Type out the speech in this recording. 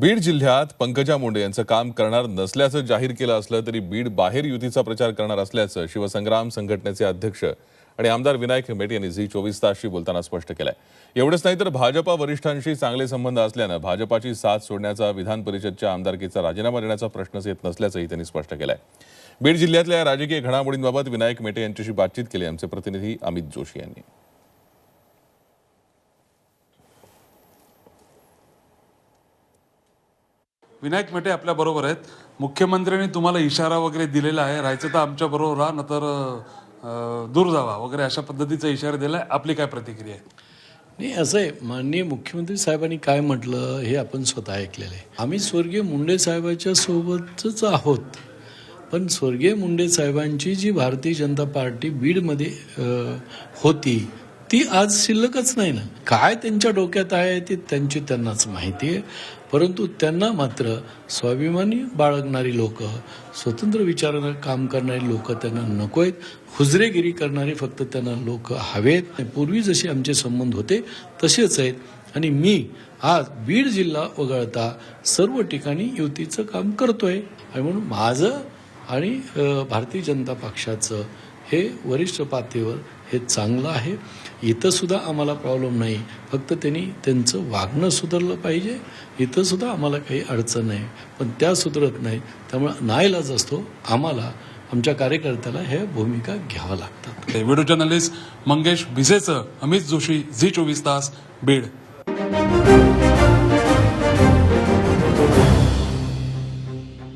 बीड जिल्ह्यात पंकजा मुंडे यांचं काम करणार नसल्याचं जाहीर केलं असलं तरी बीड बाहेर युतीचा प्रचार करणार असल्याचं शिवसंग्राम संघटनेचे अध्यक्ष आणि आमदार विनायक मेटे यांनी झी चोवीस तासशी बोलताना स्पष्ट केलंय. एवढंच नाही तर भाजपा वरिष्ठांशी चांगले संबंध असल्यानं भाजपाची साथ सोडण्याचा विधान परिषदच्या आमदारकीचा राजीनामा देण्याचा प्रश्नच येत नसल्याचंही त्यांनी स्पष्ट केलंय. बीड जिल्ह्यातल्या राजकीय घडामोडींबाबत विनायक मेटे यांच्याशी बातचीत केली. आमचे प्रतिनिधी अमित जोशी यांनी. विनायक मेटे आपल्या बरोबर आहेत. मुख्यमंत्र्यांनी तुम्हाला इशारा वगैरे दिलेला आहे. राहायचं तर आमच्या बरोबर राहा न तर दूर जावा वगैरे अशा पद्धतीचा इशारा दिलाय. आपली काय प्रतिक्रिया आहे? नाही असं आहे. माननीय मुख्यमंत्री साहेबांनी काय म्हटलं हे आपण स्वतः ऐकलेलं आहे. आम्ही स्वर्गीय मुंडे साहेबाच्या सोबतच आहोत. पण स्वर्गीय मुंडे साहेबांची जी भारतीय जनता पार्टी बीडमध्ये होती ती आज शिल्लकच नाही ना. काय त्यांच्या डोक्यात आहे ती त्यांची त्यांनाच माहिती आहे. परंतु त्यांना मात्र स्वाभिमानी बाळगणारी लोक स्वतंत्र विचारानं काम करणारी लोक त्यांना नको आहेत हुजरेगिरी करणारे फक्त त्यांना लोक हवेत. पूर्वी जसे आमचे संबंध होते तसेच आहेत. आणि मी आज बीड जिल्हा वगळता सर्व ठिकाणी युतीचं काम करतोय. आणि म्हणून माझं आणि भारतीय जनता पक्षाचं हे वरिष्ठ पातळीवर हे चांगलं आहे. इथंसुद्धा आम्हाला प्रॉब्लेम नाही. फक्त त्यांनी त्यांचं वागणं सुधारलं पाहिजे. इथंसुद्धा आम्हाला काही अडचण नाही. पण त्या सुधारत नाही. त्यामुळे नाईलाज असतो. आम्हाला आमच्या कार्यकर्त्याला ह्या भूमिका घ्याव्या लागतात. व्हिडिओ जर्नलिस्ट मंगेश भिसेचं अमित जोशी झी चोवीस तास बीड.